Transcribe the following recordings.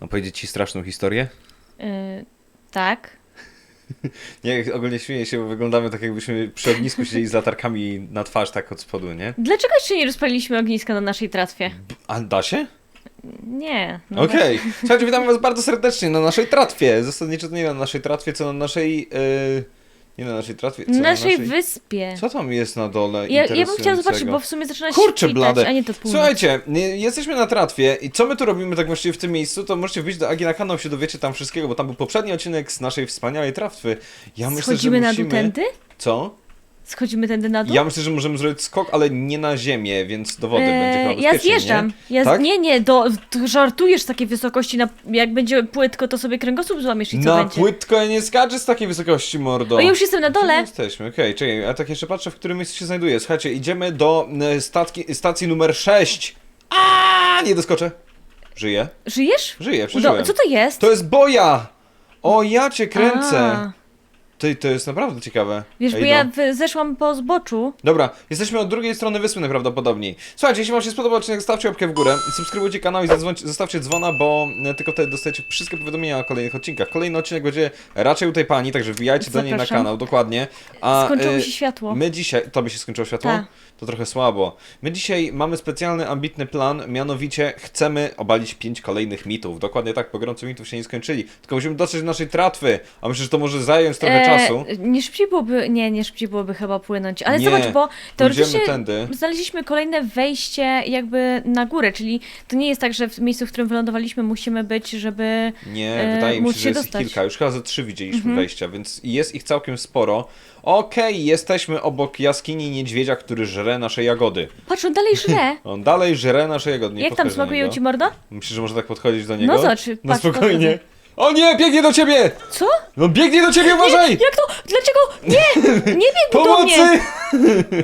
Opowiedzieć ci straszną historię? Yy, tak. Nie, ogólnie śmieję się, bo wyglądamy tak jakbyśmy przy ognisku siedzieli z latarkami na twarz tak od spodu, nie? Dlaczego jeszcze nie rozpaliliśmy ogniska na naszej tratwie? A da się? Nie. no Okej. Słuchajcie, witamy was bardzo serdecznie na naszej tratwie. Zasadniczo to nie na naszej tratwie, co na naszej... Yy... Nie na naszej tratwie, co Na na naszej wyspie. Co tam jest na dole Ja, ja bym chciała zobaczyć, bo w sumie zaczyna się Kurczę świtać, blade. a nie to północ. Słuchajcie, nie- jesteśmy na tratwie i co my tu robimy tak właściwie w tym miejscu, to możecie wbić do Agi na kanał, się dowiecie tam wszystkiego, bo tam był poprzedni odcinek z naszej wspaniałej tratwy. Ja myślę, Schodzimy że na musimy... dół tędy? Co? Schodzimy tędy na dół? Ja myślę, że możemy zrobić skok, ale nie na ziemię, więc do wody będzie chyba Eee, ja bezpiecznie, zjeżdżam. Nie? Ja z... Tak? Nie, nie, do... ty żartujesz z takiej wysokości, na... jak będzie płytko, to sobie kręgosłup złamiesz i co Na będzie? płytko ja nie skaczę z takiej wysokości, mordo. O, już jestem na Gdzie my dole. jesteśmy, okej, czekaj, ja tak jeszcze patrzę, w którym miejscu się znajduję. Słuchajcie, idziemy do e, statki, stacji numer 6. A, nie doskoczę. Żyję? Żyjesz? Żyję, przeżyłem. Co to jest? To jest boja! O, ja cię kręcę! A, Ty, to jest naprawdę ciekawe. wiesz, Ej, bo no. ja w... zeszłam po zboczu. Dobra, jesteśmy od drugiej strony wyspy najprawdopodobniej. Słuchajcie, jeśli wam się spodobał odcinek, stawcie łapkę w górę, subskrybujcie kanał i zostawcie dzwona, bo e, tylko wtedy dostajecie wszystkie powiadomienia o kolejnych odcinkach. Kolejny odcinek będzie raczej u tej pani, także wbijajcie do niej na Zapraszam. kanał, dokładnie. A, Skończyło e, mi się światło. My dzisiaj, to by się skończyło światło? Tak. To trochę słabo. My dzisiaj mamy specjalny, ambitny plan, mianowicie chcemy obalić pięć kolejnych mitów. Dokładnie tak, bo gorący mitów się nie skończyli. Tylko musimy dotrzeć do naszej tratwy, a myślę, że to może zająć trochę E, czasu. Nie szybciej byłoby, nie, nie szybciej byłoby chyba płynąć. Ale Nie, zobacz, bo teoretycznie tędy. znaleźliśmy kolejne wejście jakby na górę, czyli to nie jest tak, że w miejscu, w którym wylądowaliśmy musimy być, żeby... Nie, e, wydaje mi się, że jest ich kilka. Już chyba ze trzy widzieliśmy Mhm. wejścia, więc jest ich całkiem sporo. Okej, jesteśmy obok jaskini niedźwiedzia, który żre nasze jagody. Patrz, on dalej żre. On dalej żre nasze jagody. Nie Jak tam smakują ci mordo? Myślisz, że można tak podchodzić do niego? No zobacz, No patrz, spokojnie. podchodzę. O nie, biegnie do ciebie! Co? No biegnie do ciebie, uważaj! Jak to? Dlaczego? Nie! Nie biegł do mnie! Pomocy!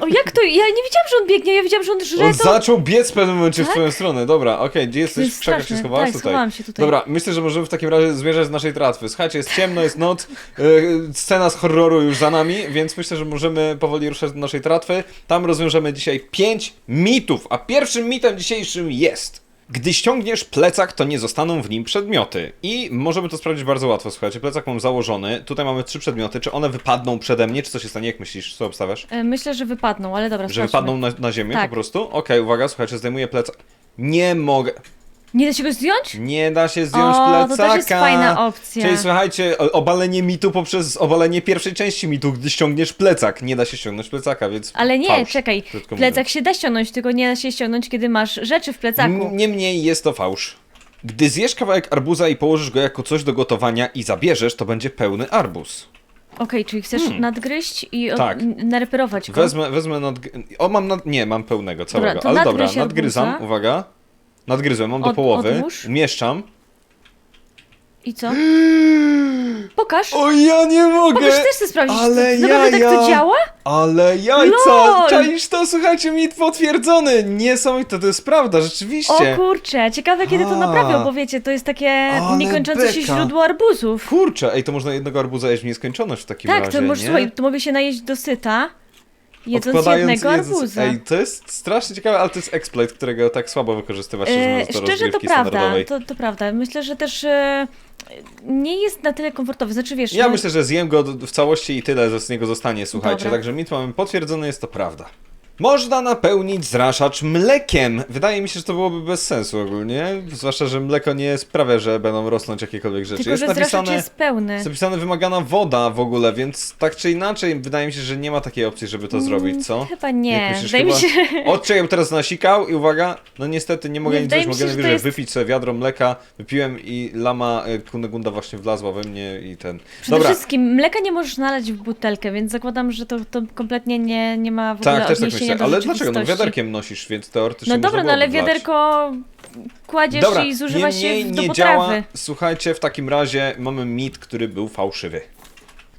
O, jak to? Ja nie wiedziałam, że on biegnie, ja wiedziałam, że on żre On to... zaczął biec w pewnym momencie w Tak? twoją stronę. Dobra, okej, gdzie jesteś? jest krzakach się straszne. schowałaś Tak, tutaj? schowałam się tutaj. Dobra, myślę, że możemy w takim razie zmierzać z naszej tratwy. Słuchajcie, jest ciemno, jest noc, yy, scena z horroru już za nami, więc myślę, że możemy powoli ruszać do naszej tratwy. Tam rozwiążemy dzisiaj pięć mitów, a pierwszym mitem dzisiejszym jest... Gdy ściągniesz plecak, to nie zostaną w nim przedmioty. I możemy to sprawdzić bardzo łatwo, słuchajcie. Plecak mam założony, tutaj mamy trzy przedmioty. Czy one wypadną przede mnie, czy co się stanie? Jak myślisz? Co obstawiasz? E, Myślę, że wypadną, ale dobra, Że sprawdźmy. wypadną na, na ziemię Tak. po prostu? Okej, uwaga, słuchajcie, zdejmuję plecak. Nie mogę. Nie da się go zdjąć? Nie da się zdjąć o, plecaka. to też jest fajna opcja. Czyli słuchajcie, o- obalenie mitu poprzez obalenie pierwszej części mitu, gdy ściągniesz plecak. Nie da się ściągnąć plecaka, więc. Ale nie, fałsz, czekaj. krótko Plecak się da ściągnąć, tylko nie da się ściągnąć, kiedy masz rzeczy w plecaku. N- Niemniej jest to fałsz. Gdy zjesz kawałek arbuza i położysz go jako coś do gotowania i zabierzesz, to będzie pełny arbuz. Okej, czyli chcesz Hmm. nadgryźć i od... Tak. n- nareperować go. Wezmę, wezmę nad... O, mam nad... Nie, mam pełnego całego. to Ale dobra, nadgryź nadgryzam, arbuza. uwaga. Nadgryzłem, mam do Od- połowy. odłóż. Umieszczam. I co? Pokaż. O, ja nie mogę! Pokaż, też chcę sprawdzić, Ale czy to naprawdę tak jaja. to działa? Ale jajca! Lol! Czaisz to? Słuchajcie, mit potwierdzony! Niesamowite, to jest prawda, O rzeczywiście. kurczę, ciekawe kiedy to A. naprawią, bo wiecie, to jest takie Ale niekończące się beka. źródło arbuzów. Kurczę, ej, to można jednego arbuza jeść w nieskończoność w takim Tak, razie, to możesz, nie? słuchaj, to mogę się najeść do syta, jedząc jednego arbuza. Ej, to jest strasznie ciekawe, ale to jest exploit, którego tak słabo wykorzystywać, szczerze E, do szczerze to prawda, to, to prawda. Myślę, że też e, nie jest na tyle komfortowy. Znaczy wiesz, Ja no, myślę, że zjem go w całości i tyle z niego zostanie, słuchajcie. Dobra. Także mit mamy potwierdzony, jest to prawda. Można napełnić zraszacz mlekiem. Wydaje mi się, że to byłoby bez sensu ogólnie. Zwłaszcza, że mleko nie sprawia, że będą rosnąć jakiekolwiek rzeczy. tylko jest że napisane, zraszacz jest pełny. jest napisane wymagana woda w ogóle, więc tak czy inaczej wydaje mi się, że nie ma takiej opcji, żeby to zrobić, co? Mm, Chyba Jak nie. myślisz, Wydaje mi chyba- się, O, czekaj, bo teraz nasikał i uwaga, no niestety nie mogę Nie, nic wydaje zrobić, mi mogę że to najwyżej jest- wypić sobie wiadro mleka, wypiłem i lama y, Kunegunda właśnie wlazła we mnie i ten... przede Dobra, wszystkim mleka nie możesz nalać w butelkę, więc zakładam, że to, to kompletnie nie, nie ma w ogóle tak, też tak odniesienia do ale dlaczego? No wiaderkiem nosisz, więc teoretycznie No dobra, no ale wiaderko kładziesz Dobra, i zużywa niemniej się do nie potrawy. działa. Słuchajcie, w takim razie mamy mit, który był fałszywy.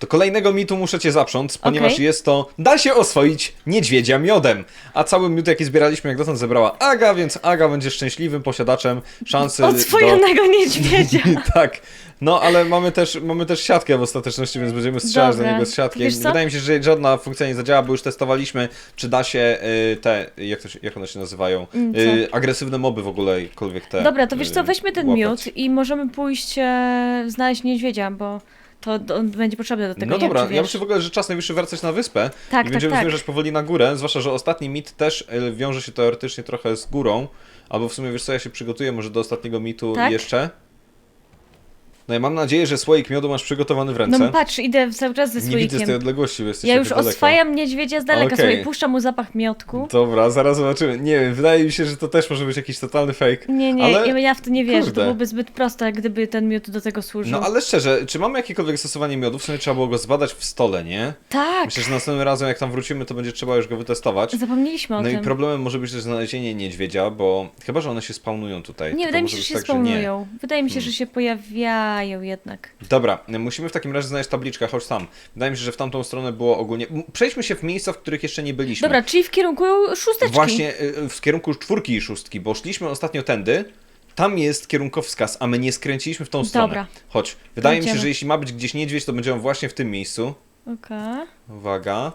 Do kolejnego mitu muszę cię zaprząc, ponieważ Okej. jest to da się oswoić niedźwiedzia miodem. A cały miód jaki zbieraliśmy jak dotąd zebrała Aga, więc Aga będzie szczęśliwym posiadaczem szansy do... Odswojonego niedźwiedzia. tak. No, ale mamy też, mamy też siatkę w ostateczności, więc będziemy strzelać do Dobra. niego z. Wiesz co? Wydaje mi się, że żadna funkcja nie zadziała, bo już testowaliśmy, czy da się y, te, jak, to się, jak one się nazywają, Mm, co? y, agresywne moby w ogóle, jakkolwiek te. Dobra, to wiesz co, y, weźmy ten łapać. miód i możemy pójść e, znaleźć niedźwiedzia, bo to on będzie potrzebny do tego. No wiem, dobra, czy ja myślę w ogóle, że czas najwyższy wracać na wyspę Tak, i tak, będziemy tak. zmierzać powoli na górę, zwłaszcza, że ostatni mit też y, wiąże się teoretycznie trochę z górą, albo w sumie wiesz co, ja się przygotuję może do ostatniego mitu Tak? jeszcze. No i mam nadzieję, że słoik miodu masz przygotowany w ręce. No patrz, idę cały czas ze Nie widzę z tej słoikiem. odległości, bo jesteś Ja już daleko. oswajam niedźwiedzia z daleka, Okej. sobie puszczam mu zapach miodku. Dobra, zaraz zobaczymy. Nie wiem, wydaje mi się, że to też może być jakiś totalny fake. Nie, nie, ale... ja- ja w to nie wierzę, to byłoby zbyt proste, gdyby ten miód do tego służył. No ale szczerze, czy mamy jakiekolwiek stosowanie miodu? W sumie trzeba było go zbadać w stole, nie? Tak, Myślę, że następnym razem jak tam wrócimy, to będzie trzeba już go wytestować. zapomnieliśmy o No i tym. problemem może być też znalezienie niedźwiedzia, bo chyba, że one się spawnują tutaj. Nie, wydaje mi się, że się tak, spawnują. Wydaje mi się, że się pojawiają jednak. Dobra, musimy w takim razie znaleźć tabliczkę, chodź tam. Wydaje mi się, że w tamtą stronę było ogólnie... Przejdźmy się w miejsca, w których jeszcze nie byliśmy. Dobra, czyli w kierunku szósteczki. Właśnie y, w kierunku czwórki i szóstki, bo szliśmy ostatnio tędy. Tam jest kierunkowskaz, a my nie skręciliśmy w tą stronę. Dobra. Chodź. Wydaje mi się, że jeśli ma być gdzieś niedźwiedź, to będziemy właśnie w tym miejscu. Okej. Uwaga.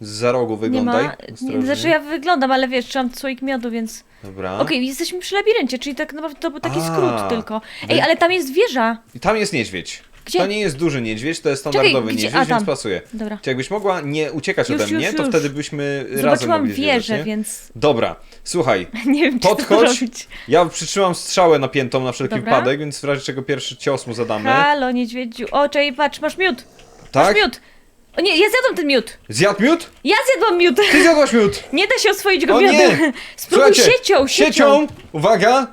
Za rogu Nie wyglądaj. ma. Ostrożnie. Nie, znaczy ja wyglądam, ale wiesz, trzymam słoik miodu, więc. Dobra. Okej, jesteśmy przy labiryncie, czyli tak naprawdę to był taki A, skrót tylko. wy- Ej, ale tam jest wieża. I tam jest niedźwiedź. Gdzie? To nie jest duży niedźwiedź, to jest standardowy gdzie? niedźwiedź, A, tam. więc pasuje. Dobra. Czy jakbyś mogła nie uciekać Już, ode mnie, już, to już. wtedy byśmy razem Zobaczyłam mogli wieżę, nie? więc Dobra, słuchaj, nie wiem, czy to Podchodź. ja przytrzymam strzałę napiętą na wszelki Dobra. wypadek, więc w razie czego pierwszy cios mu zadamy. Halo, niedźwiedziu. O, czej, patrz, masz miód. tak? Masz miód. O nie, ja zjadłam ten miód. Zjadł miód? Ja zjadłam miód. Ty zjadłaś miód! Nie da się oswoić go O miodem. nie! Spróbuj Słuchajcie, siecią, siecią. Siecią! Uwaga!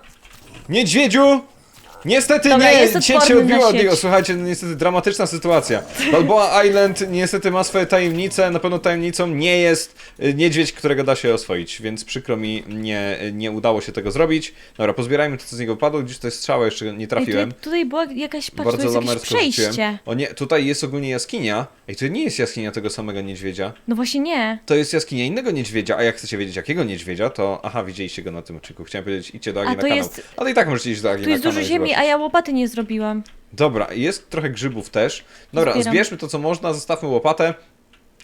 Niedźwiedziu! Niestety Dobra, nie! jest na odbiła od sieć. niego. Słuchajcie, no niestety dramatyczna sytuacja. Balboa Island niestety ma swoje tajemnice. Na pewno tajemnicą nie jest y, niedźwiedź, którego da się oswoić, więc przykro mi, nie, nie udało się tego zrobić. Dobra, pozbierajmy to, co z niego padło. Gdzieś to jest strzała, jeszcze nie Ej, trafiłem. tutaj, tutaj była jakaś, patrz, Bardzo jest jakieś rzuciłem. przejście. O nie, tutaj jest ogólnie jaskinia. Ej, to nie jest jaskinia tego samego niedźwiedzia. No właśnie nie. To jest jaskinia innego niedźwiedzia, a jak chcecie wiedzieć jakiego niedźwiedzia, to aha, widzieliście go na tym odcinku. Chciałem powiedzieć, idźcie do Agi A na to kanał. jest- Ale i tak możecie iść do Agi Tu na jest kanał. dużo i ziemi, a ja łopaty nie zrobiłam. Dobra, jest trochę grzybów też. Dobra, Zbieram. zbierzmy to co można, zostawmy łopatę.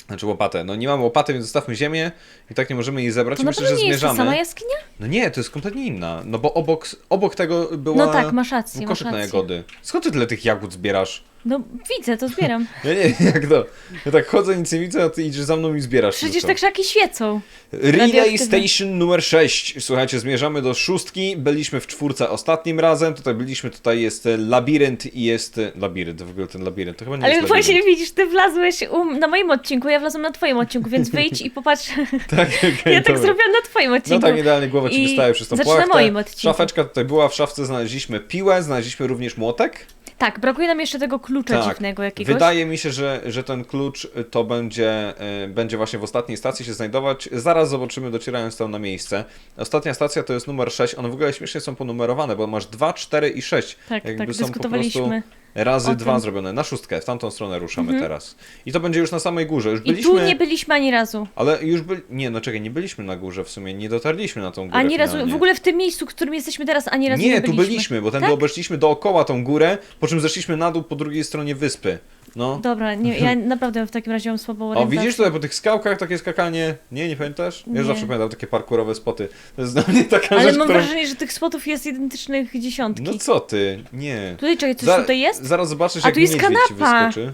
Znaczy łopatę, no nie mamy łopaty, więc zostawmy ziemię i tak nie możemy jej zebrać. To I na Myślę, pewno że nie jest ta zmierzamy. sama jaskinia? No nie, to jest kompletnie inna. No bo obok, obok tego była No tak, masz rację, masz koszyk na rację. jagody. Skąd ty tyle tych jagód zbierasz? No widzę, to zbieram. Ja nie wiem jak to. Ja tak chodzę, nic nie widzę, a ty idziesz za mną i zbierasz. Przecież te krzaki świecą. Relay. Station numer 6. Słuchajcie, zmierzamy do szóstki. Byliśmy w czwórce ostatnim razem. Tutaj byliśmy, tutaj jest labirynt i jest. Labirynt, w ogóle ten labirynt. To chyba nie Ale jest właśnie labirynt. widzisz, ty wlazłeś um, na moim odcinku, ja wlazłam na twoim odcinku, więc wyjdź i popatrz. Tak, okej, ja tak dobra. zrobiłam na twoim No odcinku. tak, idealnie głowa ci wystaje przez tą zacznę na płachtę. moim odcinku. Szafeczka tutaj była, w szafce znaleźliśmy piłę, znaleźliśmy również młotek. Tak, brakuje nam jeszcze tego klucza dziwnego jakiegoś. Tak. Wydaje mi się, że, że ten klucz y, to będzie, y, będzie właśnie w ostatniej stacji się znajdować. Zaraz zobaczymy, docierając tam na miejsce. Ostatnia stacja to jest numer 6. One w ogóle śmiesznie są ponumerowane, bo masz 2, 4 i 6. Tak, Jakby tak, są po prostu dyskutowaliśmy. Razy dwa tym. zrobione. Na szóstkę, w tamtą stronę ruszamy teraz. I to będzie już na samej górze. Już I byliśmy... tu nie byliśmy ani razu. Ale już byli... Nie, no czekaj, nie byliśmy na górze w sumie. Nie dotarliśmy na tą górę Ani razu, w ogóle w tym miejscu, w którym jesteśmy teraz, ani razu nie, Nie, tu byliśmy. byliśmy, bo ten Tak? obeszliśmy dookoła tą górę, po czym zeszliśmy na dół po drugiej stronie wyspy. No. Dobra, nie, ja naprawdę w takim razie mam słabą O, orientację. widzisz tutaj po tych skałkach takie skakanie? Nie, nie pamiętasz? Ja Nie. zawsze pamiętam takie parkurowe spoty. To jest dla mnie taka Ale rzecz, mam którą... wrażenie, że tych spotów jest identycznych dziesiątki. No co ty? Nie. Tutaj czekaj, coś Za- tutaj jest? Zaraz zobaczysz, A jak tu jest niedźwiedź ci kanapa. wyskoczy.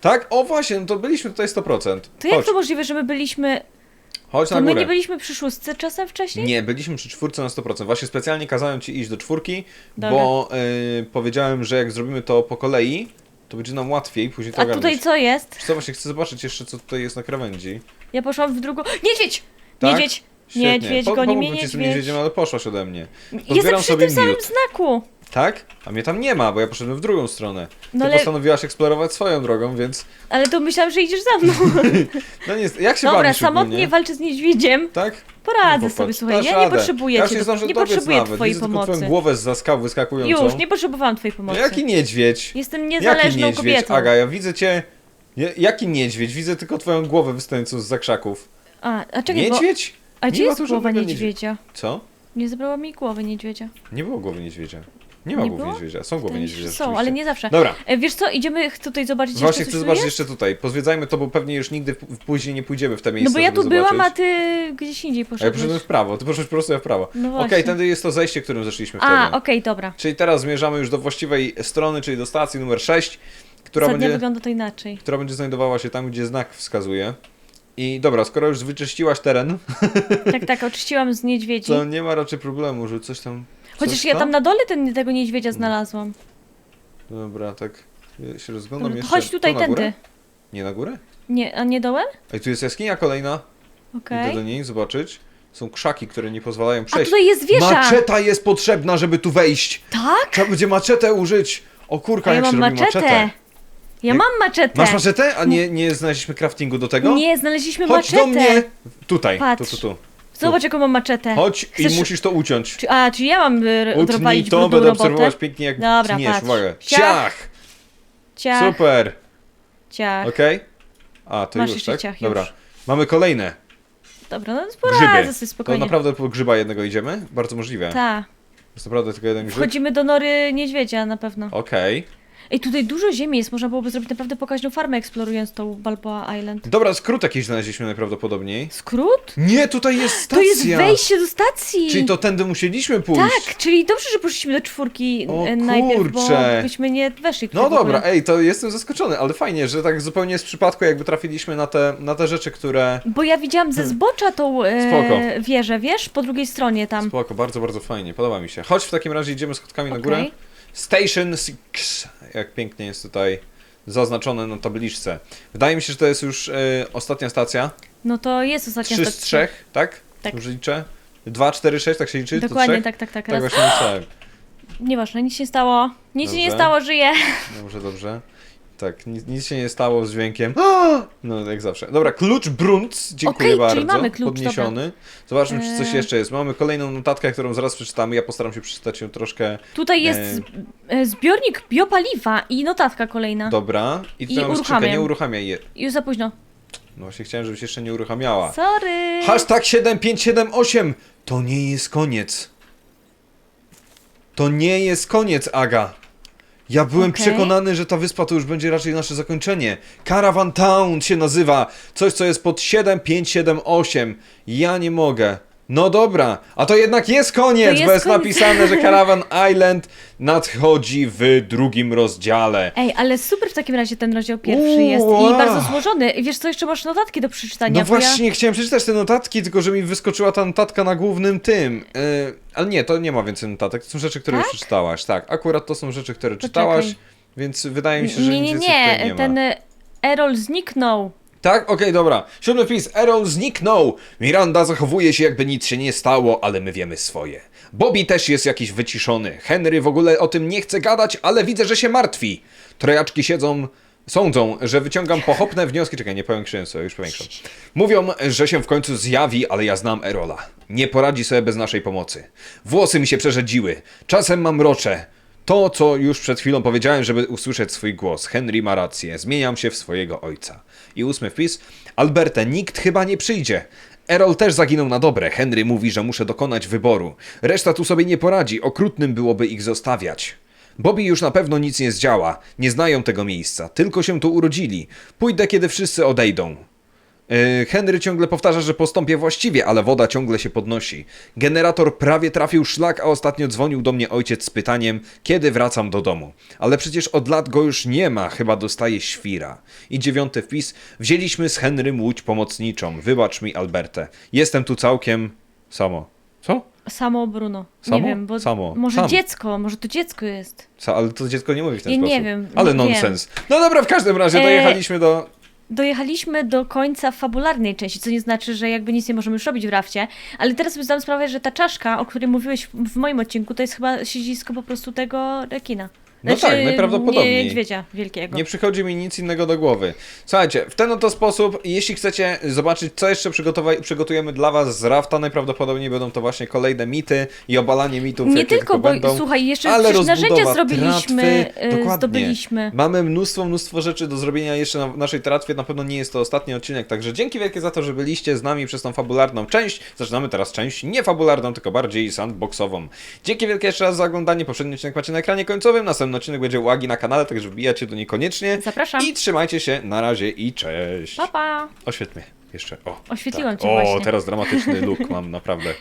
Tak? O właśnie, no to byliśmy tutaj 100%. To jak Chodź, to możliwe, że my byliśmy... chodź To na my górę. nie byliśmy przy szóstce czasem wcześniej? Nie, byliśmy przy czwórce na 100%. Właśnie specjalnie kazałem ci iść do czwórki, Dobra. bo y, powiedziałem, że jak zrobimy to po kolei, to będzie nam łatwiej później to A ogarnąć. tutaj co jest? Wiesz Co właśnie chcę zobaczyć jeszcze, co tutaj jest na krawędzi. Ja poszłam w drugą... Niedźwiedź! Tak? Niedźwiedź! Świetnie. Niedźwiedź, goni mnie pomógłbym ci z tym niedźwiedź. niedźwiedziem, ale poszłaś ode mnie. Jestem Pozbieram przy sobie tym samym miód. znaku! Tak? A mnie tam nie ma, bo ja poszedłem w drugą stronę. Ty No ale- postanowiłaś eksplorować swoją drogą, więc... Ale to myślałam, że idziesz za mną. No nie, jak się Dobra, bawisz samotnie ogólnie? walczę z niedźwiedziem. Tak? Poradzę No sobie, popatrz, słuchaj, dasz ja nie radę. potrzebuję ja już cię, nie do- zdążę nie dobiec potrzebuję nawet. twojej Widzę tylko pomocy. twoją głowę za skał wyskakującą. Już, nie potrzebowałam twojej pomocy. Jaki niedźwiedź? Jestem Jaki niezależną niedźwiedź? kobietą. Aga, ja widzę cię... Ja- Jaki niedźwiedź? Widzę tylko twoją głowę wystającą z zakrzaków. A, a czekaj, bo... Niedźwiedź? A Nie gdzie ma jest tu głowa żadnego niedźwiedzia? Co? Nie zabrała mi głowy niedźwiedzia. Nie było głowy niedźwiedzia. Nie ma Nie głowy było? niedźwiedzia. Są głowy niedźwiedzia Są, rzeczywiście. ale nie zawsze. Dobra. E, Wiesz co, idziemy ch- tutaj zobaczyć Właśnie jeszcze chcę coś, zobaczyć jest? jeszcze tutaj. Pozwiedzajmy to, bo pewnie już nigdy p- później nie pójdziemy w te No miejsca, bo ja żeby tu byłam, a zobaczyć. ty gdzieś indziej A ja poszedłeś. poszedłem w prawo, ty poszedłeś po prostu ja w prawo. No Okej, właśnie. tędy jest to zejście, którym zeszliśmy wtedy. A, okej, dobra. Czyli teraz zmierzamy już do właściwej strony, czyli do stacji numer 6, która będzie, wygląda to inaczej. która będzie znajdowała się tam, gdzie znak wskazuje. I dobra, skoro już wyczyściłaś teren, Tak, tak, oczyściłam z niedźwiedzi. to nie ma raczej problemu, że coś tam... Chociaż coś ja tam na dole ten, tego niedźwiedzia znalazłam. Dobra, tak ja się rozglądam Dobra, to jeszcze. chodź tutaj tu na górę? tędy. Nie na górę? Nie, a nie dołem? Ej, tu jest jaskinia kolejna. Okej. Idę do niej zobaczyć. Są krzaki, które nie pozwalają A przejść. tutaj jest wieża! Maczeta jest potrzebna, żeby tu wejść. Tak? Trzeba będzie maczetę użyć. O kurka, A ja jak się mam robi maczetę. maczetę. Ja Jak- mam maczetę. Masz maczetę? A nie, nie znaleźliśmy craftingu do tego? Nie, znaleźliśmy Chodź maczetę. do mnie! Tutaj, Patrz. tu, tu, tu. Zobacz, jaką mam maczetę. Chodź Chcesz- i musisz to uciąć. Czy, a, czy ja mam y, Utnij odwalić to, brudną będę robotę? obserwować pięknie jak Dobra, tniesz. patrz. Uwaga. Ciach. Ciach! Ciach, Super! ciach. Okej? A, to Masz już, jeszcze tak? ciach, Dobra. już. Mamy kolejne. Dobra, no Grzyby. poradzę sobie To spokojnie. naprawdę po grzyba jednego idziemy? Bardzo możliwe. Ta. Jest naprawdę tylko jeden grzyb? Wchodzimy do nory niedźwiedzia na pewno. Okej. Ej, tutaj dużo ziemi jest, można byłoby zrobić naprawdę pokaźną farmę eksplorując tą Balboa Island. Dobra, skrót jakiś znaleźliśmy najprawdopodobniej. Skrót? Nie, tutaj jest stacja! To jest wejście do stacji! Czyli to tędy musieliśmy pójść. Tak, czyli dobrze, że poszliśmy do czwórki O e, najpierw, kurczę. bo byśmy nie weszli No w dobra, ogóle. ej, to jestem zaskoczony, ale fajnie, że tak zupełnie z przypadku jakby trafiliśmy na te, na te rzeczy, które... Bo ja widziałam ze zbocza tą e, Spoko. wieżę, wiesz? Po drugiej stronie tam. Spoko, bardzo, bardzo fajnie, podoba mi się. Chodź w takim razie idziemy schodkami na Okej. Station 6, jak pięknie jest tutaj zaznaczone na tabliczce. Wydaje mi się, że to jest już e, ostatnia stacja. No to jest ostatnia 3 z stacja. 3, tak? Tak. Dobrze liczę? 2, 4, 6, tak się liczy? To Dokładnie, trzech? tak, tak, tak. Tak raz. właśnie myślałem. Nieważne, nic się nie stało. Nic się nie Dobrze. stało, żyję. Dobrze, dobrze. Tak, nic, nic się nie stało z dźwiękiem. No, jak zawsze. Dobra, klucz Brunc, dziękuję Okej, bardzo. czyli mamy klucz, Podniesiony. Zobaczmy, czy coś Eee. jeszcze jest. Mamy kolejną notatkę, którą zaraz przeczytamy. Ja postaram się przeczytać ją troszkę. Tutaj jest E. z- e, zbiornik biopaliwa i notatka kolejna. Dobra. I I tutaj mamy skrzynkę, uruchamiam. nie uruchamiaj je. Już za późno. No właśnie chciałem, żebyś jeszcze nie uruchamiała. Sorry. Hashtag 7578! To nie jest koniec. To nie jest koniec, Aga. Ja byłem Okej. przekonany, że ta wyspa to już będzie raczej nasze zakończenie. Caravan Town się nazywa. Coś, co jest pod 7578. Ja nie mogę. No dobra, a to jednak jest koniec, jest bo jest koniec. napisane, że Caravan Island nadchodzi w drugim rozdziale. Ej, ale super w takim razie ten rozdział pierwszy Uuu, jest i bardzo złożony. I wiesz co, jeszcze masz notatki do przeczytania. No bo ja- właśnie, chciałem przeczytać te notatki, tylko że mi wyskoczyła ta notatka na głównym tym. Yy, ale nie, to nie ma więcej notatek. To są rzeczy, które już Tak? przeczytałaś. Tak, akurat to są rzeczy, które czytałaś, więc wydaje mi się, że Nie, nic nie, więcej tutaj nie, nie ten ma. e, Errol zniknął. Tak, okej, dobra. Siódmy wpis. Errol zniknął. Miranda zachowuje się, jakby nic się nie stało, ale my wiemy swoje. Bobby też jest jakiś wyciszony. Henry w ogóle o tym nie chce gadać, ale widzę, że się martwi. Trojaczki siedzą... Sądzą, że wyciągam pochopne wnioski. Czekaj, nie powiększyłem sobie, już powiększam. Mówią, że się w końcu zjawi, ale ja znam Erola. Nie poradzi sobie bez naszej pomocy. Włosy mi się przerzedziły. Czasem mam rocze. To, co już przed chwilą powiedziałem, żeby usłyszeć swój głos. Henry ma rację. Zmieniam się w swojego ojca. I ósmy wpis. Alberte, nikt chyba nie przyjdzie. Errol też zaginął na dobre. Henry mówi, że muszę dokonać wyboru. Reszta tu sobie nie poradzi. Okrutnym byłoby ich zostawiać. Bobby już na pewno nic nie zdziała. Nie znają tego miejsca. Tylko się tu urodzili. Pójdę, kiedy wszyscy odejdą. Yy, Henry ciągle powtarza, że postąpię właściwie, ale woda ciągle się podnosi. Generator prawie trafił szlak, a ostatnio dzwonił do mnie ojciec z pytaniem, kiedy wracam do domu. Ale przecież od lat go już nie ma, chyba dostaje świra. I dziewiąty wpis. Wzięliśmy z Henrym łódź pomocniczą. Wybacz mi, Albertę. Jestem tu całkiem... Samo. Co? Samo Bruno. Samo? Nie wiem, bo Samo. może Sam. dziecko, może to dziecko jest. Co, ale to dziecko nie mówi w ten Ja nie sposób. wiem, Ale nie nonsens. No dobra, w każdym razie E, dojechaliśmy do... dojechaliśmy do końca fabularnej części, co nie znaczy, że jakby nic nie możemy już robić w rafcie, ale teraz sobie zdam sprawę, że ta czaszka, o której mówiłeś w moim odcinku, to jest chyba siedzisko po prostu tego rekina. No tak, najprawdopodobniej. Nie niedźwiedzia wielkiego. Nie przychodzi mi nic innego do głowy. Słuchajcie, w ten oto sposób, jeśli chcecie zobaczyć, co jeszcze przygotujemy dla Was z Rafta, najprawdopodobniej będą to właśnie kolejne mity i obalanie mitów, Nie jakie tylko, bo będą. słuchaj, jeszcze ale przecież narzędzia zrobiliśmy, tratwy, y, dokładnie. zdobyliśmy. Mamy mnóstwo, mnóstwo rzeczy do zrobienia jeszcze na naszej tratwie. Na pewno nie jest to ostatni odcinek, także dzięki wielkie za to, że byliście z nami przez tą fabularną część. Zaczynamy teraz część nie fabularną, tylko bardziej sandboxową. Dzięki wielkie jeszcze raz za oglądanie. Poprzedni odcinek macie na ekranie końcowym, następny odcinek będzie uwagi na kanale, także wbijacie do niej koniecznie. Zapraszam. I trzymajcie się, na razie i cześć. Pa, pa. Oświetmy jeszcze. O, Oświetliłam tak. cię O, właśnie. teraz dramatyczny look mam, naprawdę.